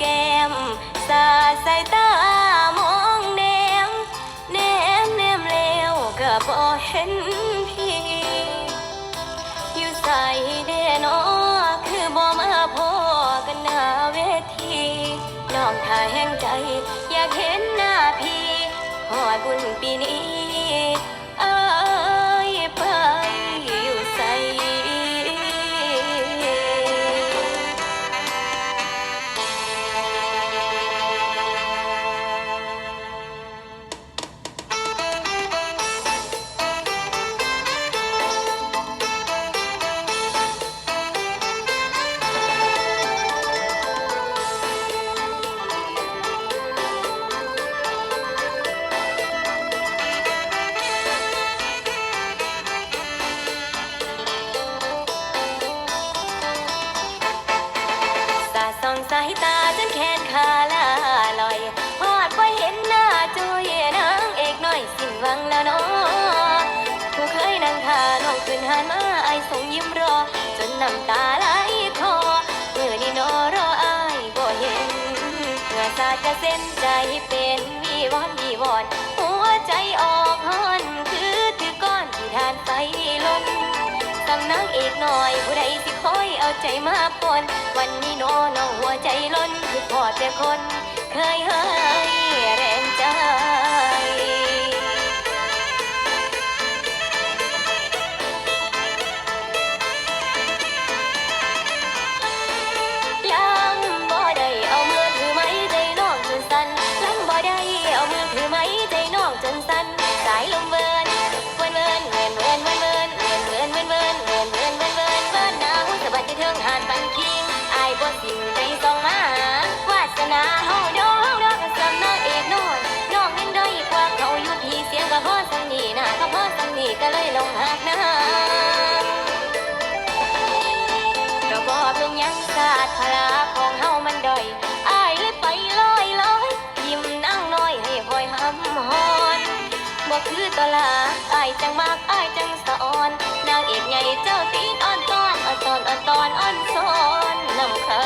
แก้ม สาสายตามองแนม แนมแนมแล้วก็บ่เห็นพี่ อยู่ใส่เดนอคือบ่มาพอกันหน้าเวทีน้องทายแห้งใจ อยากเห็นหน้าพี่หอดบุญปีนี้ ส่องสายตาจนแขนขาลาลอยพอดไปเห็นหน้าจุยนางเอกน้อยสิ้นหวังแล้วเนาะผู้เคยนั่งทาน้องขึ้นหันมาไอายส่งยิ้มรอ จนน้ำตาไหลคลอมือนี่นอรออายบ่เห็นเมื่อสาดกระเส้นใจเป็นวีวอนวีวอนหัวใจออกฮอน สำนักอีกหน่อยผู้ใดสิคอยเอาใจมาปนวันนี้โนน้องหัวใจล้นคือพอแต่คน เคยให้แรงใจยังบ่ได้เอามือถือไม้ใจน้องจนสั่นยังบ่ได้เอามือถือไม้ใจน้องจนสั่นสายลมเวิน อายจังมากอายจังสะอ่อน นางเอกใหญ่เจ้าตีนอ่อนตอนอ่อนตอนอ่อนตอนอ่อนซ้อนนำเขา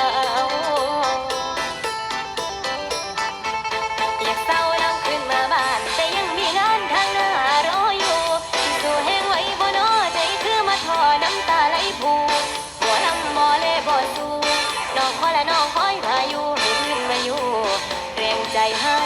อยากเศร้าแล้วขึ้นมาบ้าน แต่ยังมีงานทางหน้ารออยู่สู้แห้งไว้บ่นอใจคือมาทอน้ำตาไหลพูบ่ลำบ่เล่บ่สู้น้องคอยละน้องคอยพาอยุให้ขึ้นมาอยู่เรียงใจห้เ